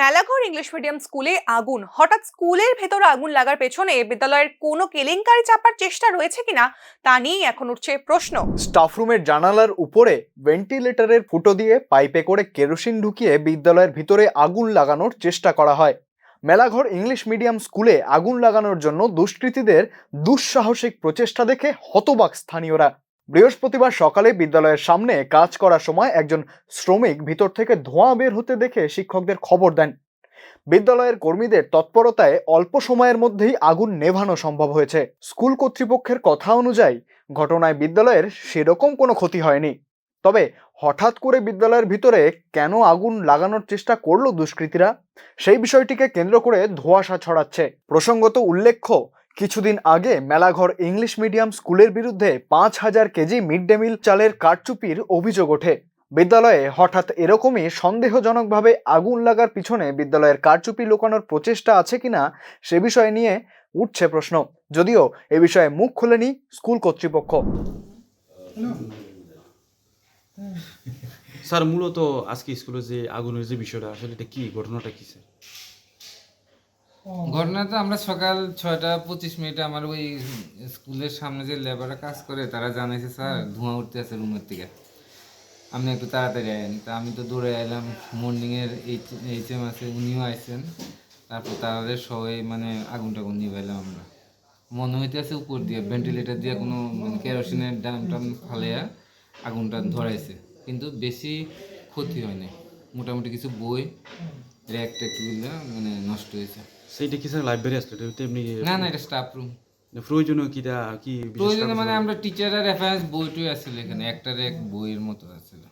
Melaghar English medium স্কুলে আগুন। হঠাৎ স্কুলের ভেতরে আগুন লাগার পেছনে বিদ্যালয়ের কোনো কেলেঙ্কারি চাপার চেষ্টা রয়েছে কিনা তা নিয়েই এখন উঠছে প্রশ্ন। স্টাফরুমের জানালার উপরে ভেন্টিলেটরের ফুটো দিয়ে পাইপে করে কেরোসিন ঢুকিয়ে বিদ্যালয়ের ভিতরে আগুন লাগানোর চেষ্টা করা হয়। মেলাঘর ইংলিশ মিডিয়াম স্কুলে আগুন লাগানোর জন্য দুষ্কৃতীদের দুঃসাহসিক প্রচেষ্টা দেখে হতবাক স্থানীয়রা। বৃহস্পতিবার সকালে বিদ্যালয়ের সামনে কাজ করার সময় একজন শ্রমিক ভিতর থেকে ধোঁয়া বের হতে দেখে শিক্ষকদের খবর দেন। বিদ্যালয়ের কর্মীদের তৎপরতায় অল্প সময়ের মধ্যেই আগুন নেভানো সম্ভব হয়েছে। স্কুল কর্তৃপক্ষের কথা অনুযায়ী, ঘটনায় বিদ্যালয়ের সেরকম কোনো ক্ষতি হয়নি। তবে হঠাৎ করে বিদ্যালয়ের ভিতরে কেন আগুন লাগানোর চেষ্টা করল দুষ্কৃতীরা? সেই বিষয়টিকে কেন্দ্র করে ধোঁয়াশা ছড়াচ্ছে। প্রসঙ্গত উল্লেখ্য কিছুদিন আগে মেলাঘর ইংলিশ মিডিয়াম স্কুলের বিরুদ্ধে পাঁচ হাজার কেজি মিড ডে মিল চালের কারচুপির অভিযোগ ওঠে। বিদ্যালয়ে হঠাৎ এরকমই সন্দেহজনকভাবে আগুন লাগার পিছনে বিদ্যালয়ের কারচুপি লুকানোর প্রচেষ্টা আছে কিনা সে বিষয় নিয়ে উঠছে প্রশ্ন। যদিও এ বিষয়ে মুখ খোলেনি স্কুল কর্তৃপক্ষ। স্যার, মূলত আজকে স্কুলে যে আগুনের যে বিষয়টা, আসলে এটা কি? ঘটনাটা কি, স্যার? ঘটনা তো আমরা সকাল ছয়টা পঁচিশ মিনিটে আমার ওই স্কুলের সামনে যে লেবাররা কাজ করে তারা জানাইছে স্যার ধোঁয়া উঠতে আছে রুমের থেকে। আপনি একটু তাড়াতাড়ি আয়েন। তা আমি তো দৌড়ে এলাম মর্নিংয়ের এইচ এইচ এম আছে উনিও আইসেন তারপর তাদের সবাই মানে আগুন টাগুন নিয়ে নিবাইলাম আমরা। মনে হইতেছে উপর দিয়ে ভেন্টিলেটর দিয়ে কোনো মানে কেরোসিনের ডাম টাম ফালাইয়া আগুনটা ধরাইছে। কিন্তু বেশি ক্ষতি হয়নি। মোটামুটি কিছু বই র্যাক ট্যাকগুলো মানে নষ্ট হয়েছে সেইটা কি স্যার লাইব্রেরি আসলে এটা এমনি না না এটা স্টাফ রুম প্রয়োজনীয় কিটা কি বিশেষ মানে আমরা টিচারের রেফারেন্স বই টই আছিল এখানে। একটার এক বইয়ের মতো আছিল।